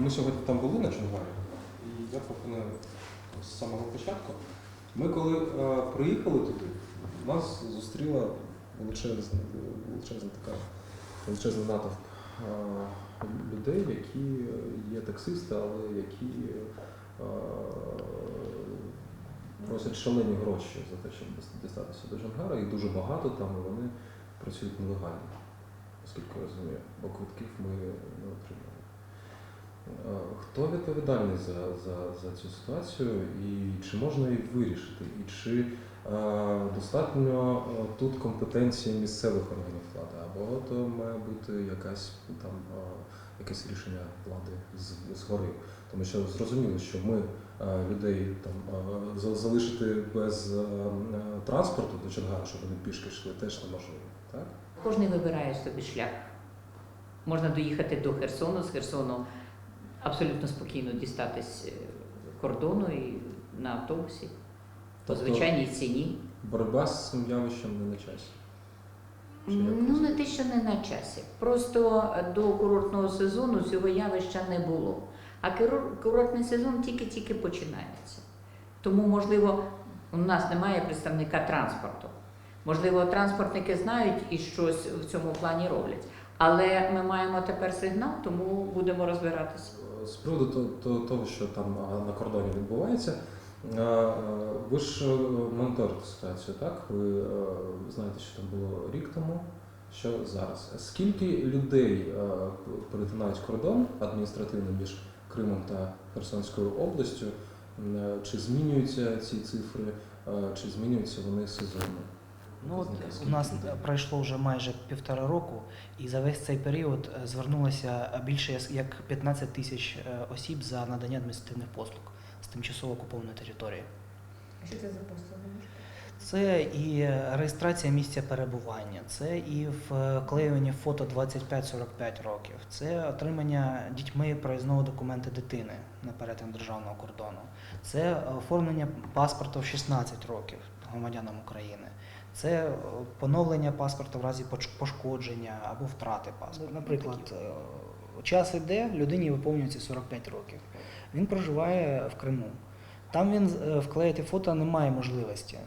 Ми сьогодні там були на Чонгарі, і я пропоную з самого початку. Ми коли е, приїхали туди, нас зустріла величезна, величезна така величезний натовп е, людей, які є таксисти, але які е, просять шалені гроші за те, щоб дістатися до Джангара. Їх дуже багато там, і вони працюють нелегально, оскільки я розумію, бо квитків ми не отримали. Е, Хто відповідальний за, за, за цю ситуацію і чи можна її вирішити? І чи е, достатньо е, тут компетенції місцевих органів влади, або то має бути якась там е, якесь рішення влади з, згори? Тому що зрозуміло, що ми е, людей там е, залишити без е, е, транспорту до Чонгара, щоб вони пішки йшли, теж неможливо. Так? Кожен вибирає собі шлях. Можна доїхати до Херсону, з Херсону абсолютно спокійно дістатись е, кордону і на автобусі по Тобто- звичайній ціні. Боротьба з цим явищем не на часі. Ну, не те, що не на часі. Просто до курортного сезону цього явища не було. А курортний сезон тільки-тільки починається. Тому, можливо, у нас немає представника транспорту. Можливо, транспортники знають і щось в цьому плані роблять. Але ми маємо тепер сигнал, тому будемо розбиратися. З приводу то- то- того, що там на кордоні відбувається, ви ж е, моніторите ситуацію, так? Ви е, знаєте, що там було рік тому, що зараз. Скільки людей е, перетинають кордон адміністративно між Кримом та Херсонською областю? Чи змінюються ці цифри, чи змінюються вони сезонно? Ну, от у нас пройшло вже майже півтора року, і за весь цей період е, звернулося більше як 15 тисяч е, осіб за надання адміністративних послуг з тимчасово окупованої території. А що це за послуги? Це і реєстрація місця перебування, це і вклеювання фото 25-45 років, це отримання дітьми проїзного документу дитини на перетин державного кордону, це оформлення паспорта в 16 років громадянам України. Це е, поновлення паспорта в разі пошкодження або втрати паспорта. Наприклад, е, час іде, людині виповнюється 45 років. Він проживає в Криму. Там він е, вклеїти фото немає можливості.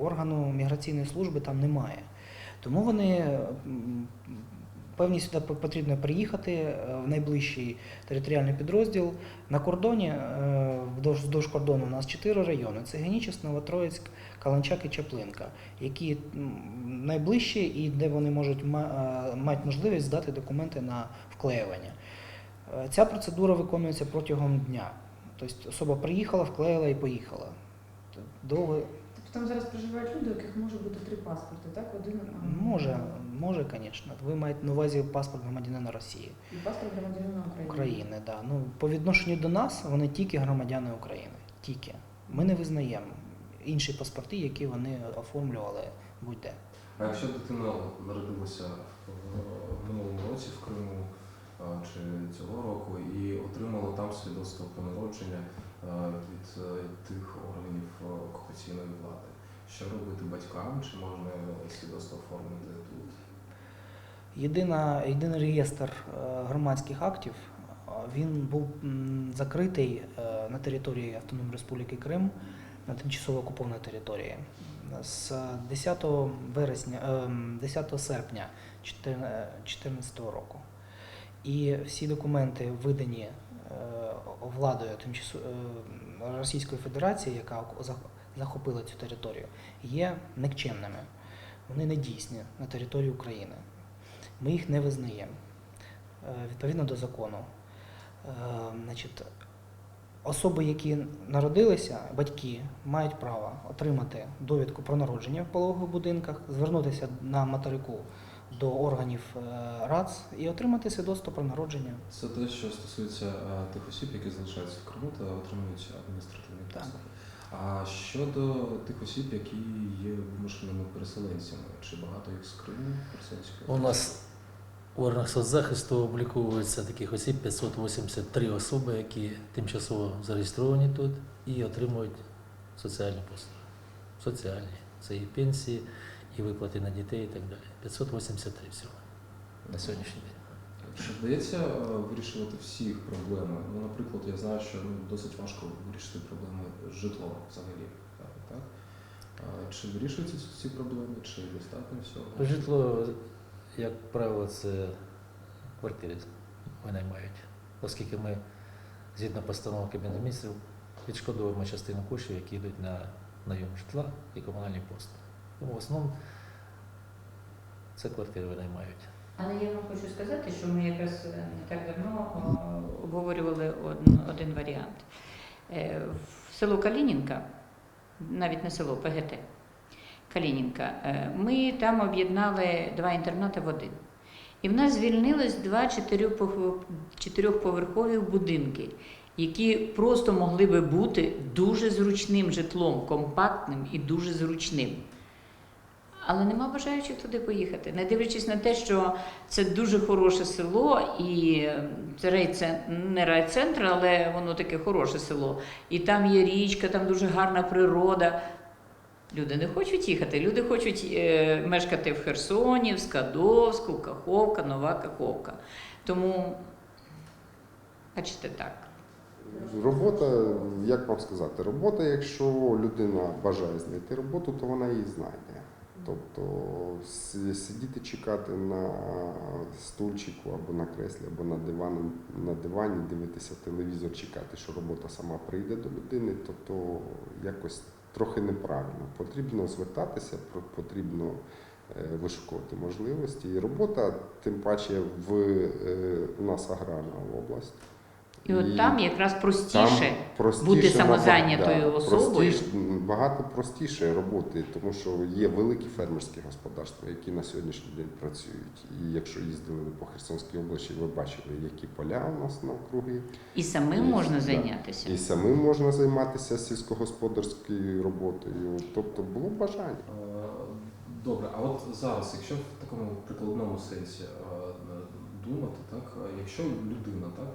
Органу міграційної служби там немає. Тому вони певні сюди потрібно приїхати е, в найближчий територіальний підрозділ. На кордоні, е, вдовж, вздовж кордону у нас чотири райони: це Генічес, Новотроїцьк, Каланчак і Чаплинка, які найближчі і де вони можуть е, можливість здати документи на вклеювання. Ця процедура виконується протягом дня. Тобто особа приїхала, вклеїла і поїхала. Довго там зараз проживають люди, у яких може бути три паспорти, так? Один може, може, звісно. Ви маєте на увазі паспорт громадянина Росії. і паспорт громадянина України. України, да. Ну, по відношенню до нас вони тільки громадяни України. Тільки. Ми не визнаємо інші паспорти, які вони оформлювали будь-де. А якщо дитина народилася в минулому році в Криму чи цього року і отримала там свідоцтво про народження від е, тих органів е, окупаційної влади, що робити батькам? Чи можна свідоцтво оформити тут? Єдина, єдиний реєстр е, громадських актів е, він був закритий е, на території Автономної Республіки Крим на тимчасово окупованій території. З 10 вересня, е, 10 серпня 2014 року. І всі документи видані е, владою тимчасо- е, Російської Федерації, яка захопила цю територію, є никчемними. Вони не дійсні на території України. Ми їх не визнаємо е, відповідно до закону. Е, Значить, особи, які народилися, батьки, мають право отримати довідку про народження в пологових будинках, звернутися на материку до органів е, РАЦ і отримати свідоцтво про народження. Це те, що стосується е, тих осіб, які залишаються в Криму та отримують адміністративні послуги. А щодо тих осіб, які є вимушеними переселенцями, чи багато їх з Криму, Херсонської? У нас у органах соцзахисту обліковується таких осіб 583 особи, які тимчасово зареєстровані тут і отримують соціальні послуги. Соціальні. Це і пенсії, і виплати на дітей і так далі. 583 всього на сьогоднішній день. Чи вдається е, вирішувати всі проблеми? Ну, наприклад, я знаю, що ну, досить важко вирішити проблеми з житлом взагалі. Так? А, Чи вирішуються ці- ці проблеми, чи достатньо всього? Житло, як правило, це квартири винаймають, оскільки ми, згідно постанови Кабінету міністрів, відшкодовуємо частину коштів, які йдуть на найом житла і комунальні послуги. Тому в основному це квартири винаймають. Але я вам хочу сказати, що ми якраз е, не так давно обговорювали один, варіант. Е, В село Калінінка, навіть не село, ПГТ Калінінка, е, ми там об'єднали два інтернати в один. І в нас звільнилось два чотирьохповерхові будинки, які просто могли би бути дуже зручним житлом, компактним і дуже зручним. Але нема бажаючих туди поїхати, не дивлячись на те, що це дуже хороше село, і е, це райцентр, не райцентр, але воно таке хороше село. І там є річка, там дуже гарна природа. Люди не хочуть їхати, люди хочуть е, мешкати в Херсоні, в Скадовську, Каховка, Нова Каховка. Тому, бачите так. Робота, як вам сказати, робота, якщо людина бажає знайти роботу, то вона її знайде. Тобто сидіти чекати на стульчику або на креслі, або на дивані, на дивані, дивитися телевізор, чекати, що робота сама прийде до людини, то, то якось трохи неправильно. Потрібно звертатися, потрібно е, вишукувати можливості. І робота, тим паче, в е, у нас аграрна область. І от там якраз простіше. Там простіше бути самозайнятою особою. простіше, багато простіше роботи, тому що є великі фермерські господарства, які на сьогоднішній день працюють. І якщо їздили ви по Херсонській області, ви бачили, які поля у нас навкруги. І самим Є, можна да. зайнятися. І самим можна займатися сільськогосподарською роботою. Тобто було бажання. Е, Добре, а от зараз, якщо в такому прикладному сенсі думати, так, якщо людина, так,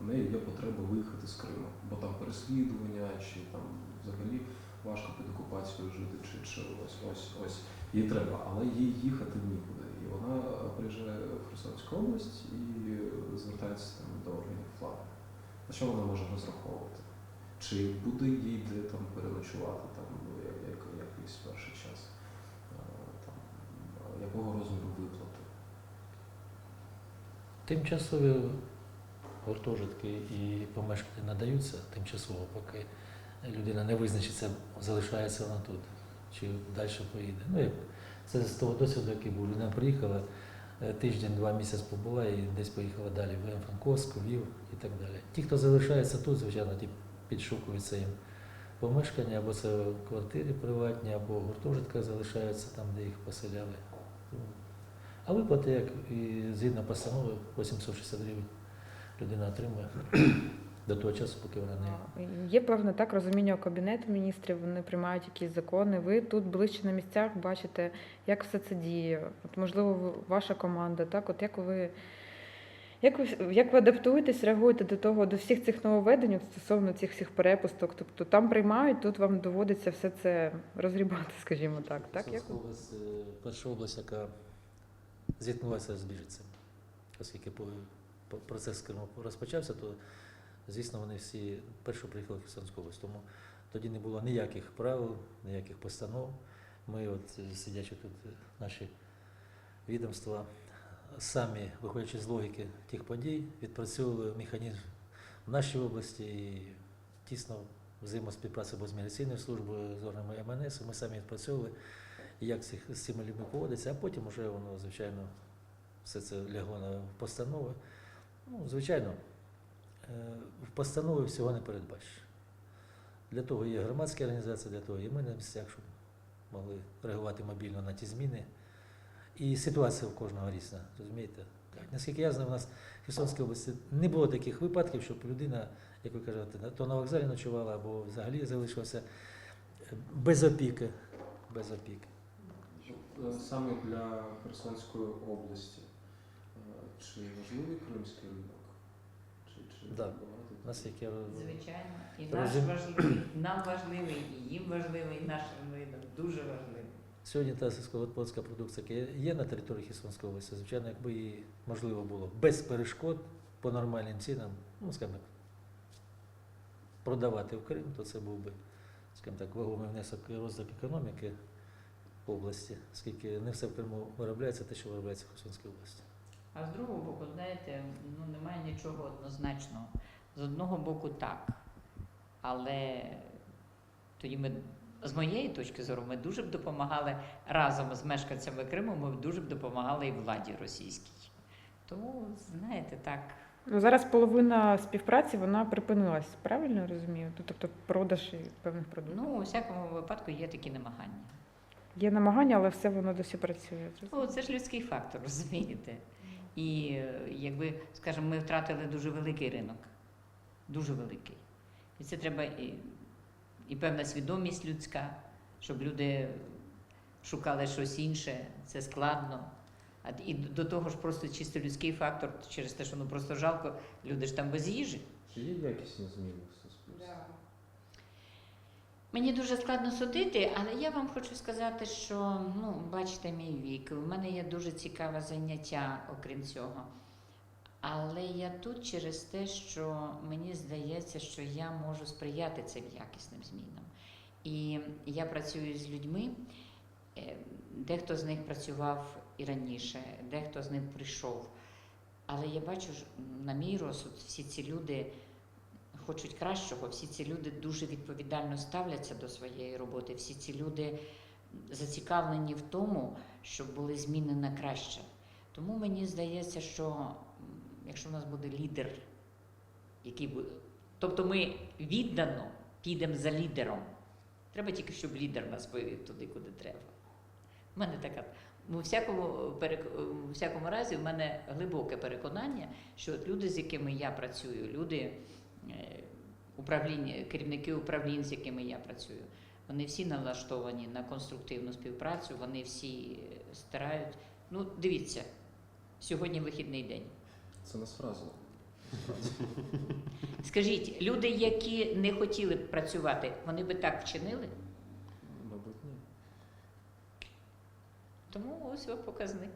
в неї є потреба виїхати з Криму, бо там переслідування, чи там взагалі важко під окупацією жити, чи, чи ось ось ось їй треба, але їй їхати нікуди. І вона е, приїжджає в Херсонську область і звертається там до органів влади. На що вона може розраховувати? Чи буде їй де там переночувати там ну, як, як, якийсь перший час? Е, Там, е, якого розміру виплати? Тимчасові гуртожитки і помешкання надаються тимчасово, поки людина не визначиться, залишається вона тут чи далі поїде. Ну, це з того досвіду, який був. Людина приїхала, е, тиждень-два місяці побула і десь поїхала далі в Івано-Франковськ, у Львів і так далі. Ті, хто залишається тут, звичайно, ті підшукуються їм помешкання, або це квартири приватні, або в гуртожитках залишаються там, де їх поселяли. А виплати, як і згідно постанови, 860 гривень людина отримує до того часу, поки вона не. Є певне так розуміння у кабінету міністрів, вони приймають якісь закони. Ви тут ближче на місцях бачите, як все це діє. От можливо, ваша команда, так, от як ви. Як ви, як ви адаптуєтесь, реагуєте до того, до всіх цих нововведень стосовно цих всіх перепусток? Тобто там приймають, тут вам доводиться все це розгрібати, скажімо так. так? Як... Область, е, перша область, яка зіткнулася з біженцями. Оскільки процес Криму розпочався, то звісно вони всі перші приїхали в Херсонську область. Тому тоді не було ніяких правил, ніяких постанов. Ми, от е, сидячи тут, е, наші відомства, самі, виходячи з логіки тих подій, відпрацьовували механізм в нашій області і тісно взаємоспівпраця була з міграційною службою, з органами МНС, ми самі відпрацьовували, як з цими людьми поводиться, а потім вже воно, звичайно, все це лягло на постанови. Ну, звичайно, е, в постанові всього не передбачиш. Для того є громадські організації, для того є ми на місцях, щоб могли реагувати мобільно на ті зміни. І ситуація у кожного різна, розумієте? Наскільки я знаю, у нас в Херсонській області не було таких випадків, щоб людина, як ви кажете, то на вокзалі ночувала або взагалі залишилася е, без опіки. Без опіки. Е, Саме для Херсонської області. е, Чи важливий кримський ринок? Чи, чи Да. Наскільки я розумію. Звичайно, і наш наш важливий, нам важливий, і їм важливий, і наш ринок дуже важливий. Сьогодні та сільськогосподарська продукція, яка є на території Херсонської області, звичайно, якби її можливо було без перешкод по нормальним цінам, ну, скажімо так, продавати в Крим, то це був би, скажімо так, вагомий внесок і розвиток економіки області, оскільки не все в Криму виробляється, те, що виробляється в Херсонській області. А з другого боку, знаєте, ну немає нічого однозначного. З одного боку, так. Але тоді ми, з моєї точки зору, ми дуже б допомагали разом з мешканцями Криму, ми б дуже б допомагали і владі російській. Тому, знаєте, так. Ну, зараз половина співпраці вона припинилась, правильно розумію? Тобто продаж і певних продуктів. Ну, у всякому випадку є такі намагання. Є намагання, але все воно досі працює. Ну, це ж людський фактор, розумієте? І е, якби, скажімо, ми втратили дуже великий ринок, дуже великий. І це треба і, і певна свідомість людська, щоб люди шукали щось інше, це складно. А і до того ж просто чисто людський фактор, через те, що ну просто жалко, люди ж там без їжі. Чи є якісні зміни в суспільстві? Мені дуже складно судити, але я вам хочу сказати, що ну, бачите мій вік. У мене є дуже цікаве заняття, окрім цього. Але я тут через те, що мені здається, що я можу сприяти цим якісним змінам. І я працюю з людьми. е, Дехто з них працював і раніше, дехто з них прийшов. Але я бачу, на мій розсуд, всі ці люди хочуть кращого, всі ці люди дуже відповідально ставляться до своєї роботи. Всі ці люди зацікавлені в тому, щоб були зміни на краще. Тому мені здається, що якщо в нас буде лідер, який буде. Тобто ми віддано підемо за лідером. Треба тільки, щоб лідер нас повів туди, куди треба. У мене така. У всякому, у всякому разі, в мене глибоке переконання, що люди, з якими я працюю, люди, управління, керівники управлінь, з якими я працюю, вони всі налаштовані на конструктивну співпрацю, вони всі е, старають. Ну, дивіться, сьогодні вихідний день. Це з фразу. Скажіть, люди, які не хотіли б працювати, вони би так вчинили? Мабуть, ні. Тому ось вам показник.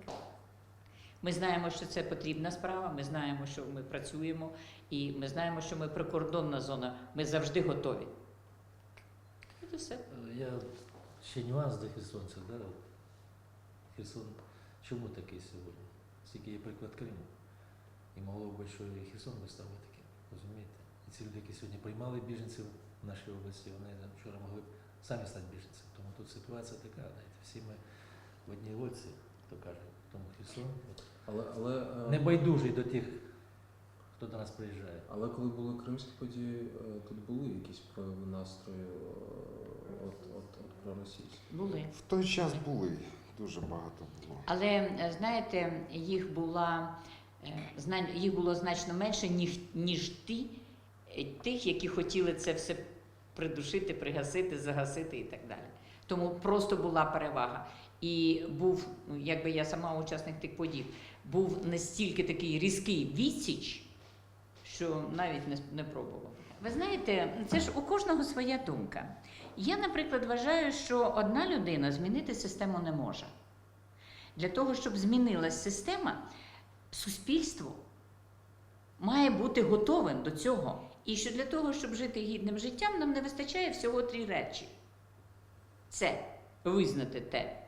Ми знаємо, що це потрібна справа, ми знаємо, що ми працюємо, і ми знаємо, що ми прикордонна зона, ми завжди готові. От і все. Е, Я ще нюанс до херсонців. Да? Херсон чому такий сьогодні? Скільки є приклад Криму. І могло б, що і Херсон би став таким, розумієте? І ці люди, які сьогодні приймали біженців в нашій області, вони вчора могли б самі стати біженцями. Тому тут ситуація така, знаєте, всі ми в одній лодці, то кажуть. Тому Херсон Але, але, е, не байдужий до тих, хто до нас приїжджає. але коли були кримські події, е, тут були якісь прояви настрою е, от, от, от проросійські. Були. В той час були, дуже багато було. Але е, знаєте, їх була е, зна- їх було значно менше, ніж, ніж ті, е, тих, які хотіли це все придушити, пригасити, загасити і так далі. Тому просто була перевага. І був, ну, якби я сама учасник тих подій, був настільки такий різкий відсіч, що навіть не, не пробував. Ви знаєте, це ж у кожного своя думка. Я, наприклад, вважаю, що одна людина змінити систему не може. Для того, щоб змінилась система, суспільство має бути готовим до цього. І що для того, щоб жити гідним життям, нам не вистачає всього три речі: це визнати те,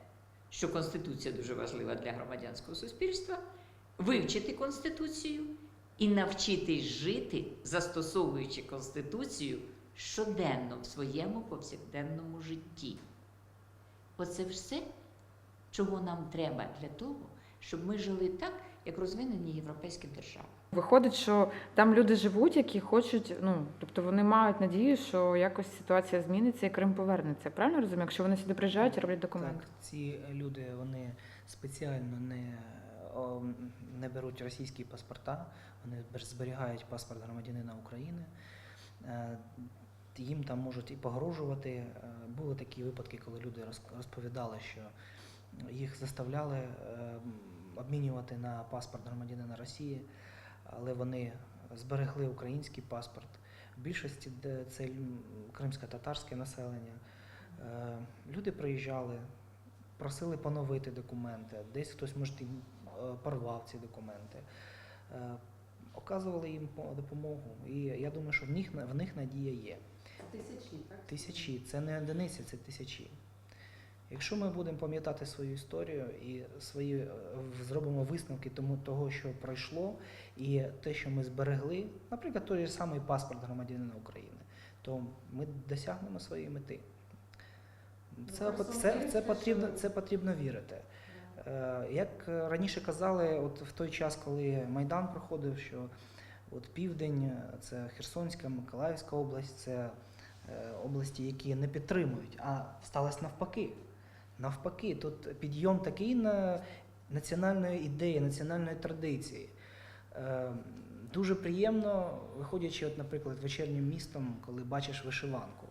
що Конституція дуже важлива для громадянського суспільства, вивчити Конституцію і навчитись жити, застосовуючи Конституцію щоденно в своєму повсякденному житті. Оце все, чого нам треба для того, щоб ми жили так, як розвинені європейські держави. Виходить, що там люди живуть, які хочуть, ну тобто вони мають надію, що якось ситуація зміниться і Крим повернеться. Правильно розумію? Якщо вони сюди приїжджають і роблять документи. Так, ці люди вони спеціально не, не беруть російські паспорта, вони зберігають паспорт громадянина України. Е, Їм там можуть і погрожувати. Е, Були такі випадки, коли люди розповідали, що їх заставляли е, обмінювати на паспорт громадянина Росії, але вони зберегли український паспорт. В більшості це кримсько-татарське населення. Е, Люди приїжджали, просили поновити документи, десь хтось, може, е, порвав ці документи. Е, Оказували їм допомогу. І я думаю, що в них, в них надія є. Тисячі, так? Тисячі, це не одиниці, це тисячі. Якщо ми будемо пам'ятати свою історію і свої е, зробимо висновки тому того, що пройшло, і те, що ми зберегли, наприклад, той же самий паспорт громадянина України, то ми досягнемо своєї мети. Це, Ну, це, це, потрібно, це потрібно вірити. Е, Як раніше казали, от в той час, коли Майдан проходив, що от південь це Херсонська, Миколаївська область, це е, області, які не підтримують, а сталося навпаки. Навпаки, тут підйом такий на національної ідеї, національної традиції. Е, Дуже приємно, виходячи, от, наприклад, вечірнім містом, коли бачиш вишиванку.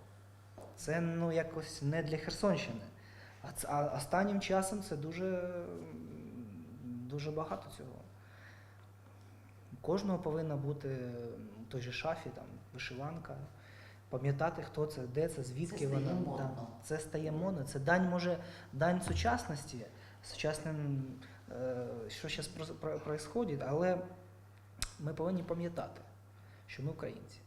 Це ну, якось не для Херсонщини. А, останнім часом це дуже, дуже багато цього. У Кожного повинна бути в той же шафі, там, вишиванка, пам'ятати, хто це, де це, звідки Це стає вона. модно. Да, це стає модно. Це дань може дань сучасності, сучасним, е, що зараз відбувається, але ми повинні пам'ятати, що ми українці.